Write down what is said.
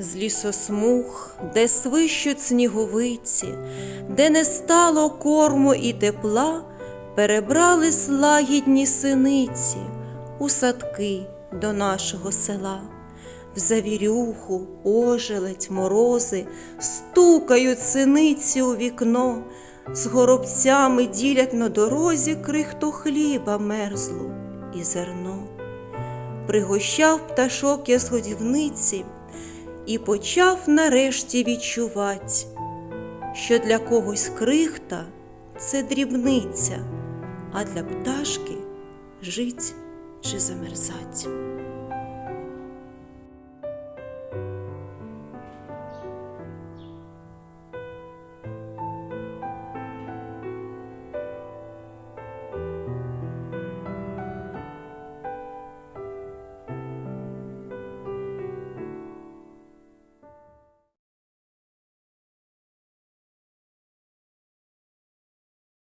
З лісосмуг, де свищуть сніговиці, де не стало корму і тепла, перебрались лагідні синиці у садки до нашого села. В завірюху, ожеледь, морози стукають синиці у вікно, з горобцями ділять на дорозі крихту хліба мерзлу і зерно. Пригощав пташок я з годівниці і почав нарешті відчувати, що для когось крихта це дрібниця, а для пташки жить чи замерзать.